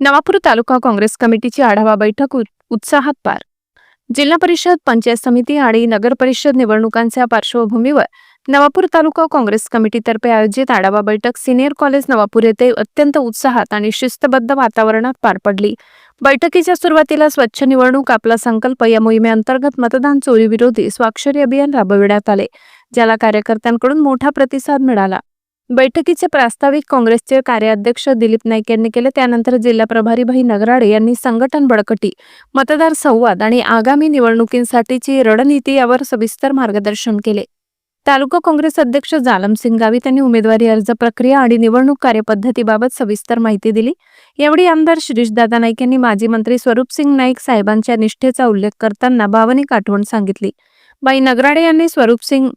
नवापूर तालुका काँग्रेस कमिटीची आढावा बैठक उत्साहात पार. जिल्हा परिषद पंचायत समिती आणि नगर परिषद निवडणुकांच्या पार्श्वभूमीवर नवापूर तालुका काँग्रेस कमिटीतर्फे आयोजित आढावा बैठक सिनियर कॉलेज नवापूर येथे अत्यंत उत्साहात आणि शिस्तबद्ध वातावरणात पार पडली. बैठकीच्या सुरुवातीला स्वच्छ निवडणूक आपला संकल्प या मोहिमेअंतर्गत मतदान चोरीविरोधी स्वाक्षरी अभियान राबविण्यात आले ज्याला कार्यकर्त्यांकडून मोठा प्रतिसाद मिळाला. बैठकीचे प्रास्ताविक काँग्रेसचे कार्याध्यक्ष दिलीप नाईक यांनी केले. त्यानंतर जिल्हा प्रभारी भाई नगराडे यांनी संघटन बळकटी मतदार संवाद आणि आगामी निवडणुकींसाठीची रणनीती यावर सविस्तर मार्गदर्शन केले. तालुका काँग्रेस अध्यक्ष जालमसिंग गावित यांनी उमेदवारी अर्ज प्रक्रिया आणि निवडणूक कार्यपद्धतीबाबत सविस्तर माहिती दिली. यावेळी आमदार शिरीषदादा नाईक यांनी माजी मंत्री स्वरूपसिंग नाईक साहेबांच्या निष्ठेचा उल्लेख करताना भावनिक आठवण सांगितली. बाई नगराडे यांनी स्वरूपसिंग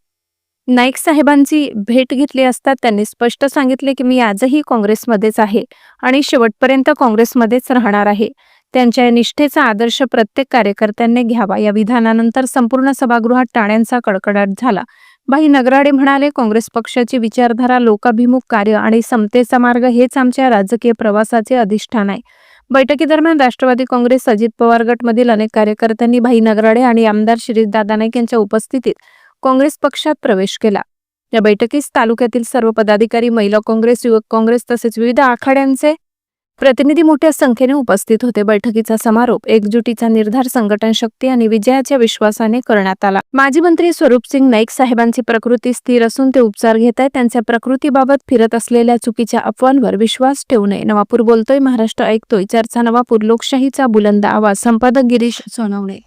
नाईक साहेबांची भेट घेतली असता त्यांनी स्पष्ट सांगितले की मी आजही काँग्रेसमध्येच आहे आणि शेवटपर्यंत काँग्रेसमध्येच राहणार आहे. त्यांच्या या निष्ठेचा आदर्श प्रत्येक कार्यकर्त्यांनी घ्यावा. या विधानानंतर संपूर्ण सभागृहात टाळ्यांचा कडकडाट झाला. भाई नगराडे म्हणाले काँग्रेस पक्षाची विचारधारा लोकाभिमुख कार्य आणि समतेचा मार्ग हेच आमच्या राजकीय प्रवासाचे अधिष्ठान आहे. बैठकीदरम्यान राष्ट्रवादी काँग्रेस अजित पवार गटमधील अनेक कार्यकर्त्यांनी भाई नगराडे आणि आमदार श्रीदादा नाईक यांच्या उपस्थितीत काँग्रेस पक्षात प्रवेश केला. या बैठकीस तालुक्यातील सर्व पदाधिकारी महिला काँग्रेस युवक काँग्रेस तसेच विविध आखाड्यांचे प्रतिनिधी मोठ्या संख्येने उपस्थित होते. बैठकीचा समारोप एकजुटीचा निर्धार संघटन शक्ती आणि विजयाच्या विश्वासाने करण्यात आला. माजी मंत्री स्वरूपसिंग नाईक साहेबांची प्रकृती स्थिर असून ते उपचार घेत आहेत त्यांच्या प्रकृतीबाबत फिरत असलेल्या चुकीच्या अफवांवर विश्वास ठेवू नये. नवापूर बोलतोय महाराष्ट्र ऐकतोय. चर्चा नवापूर लोकशाहीचा बुलंद आवाज. संपादक गिरीश सोनवणे.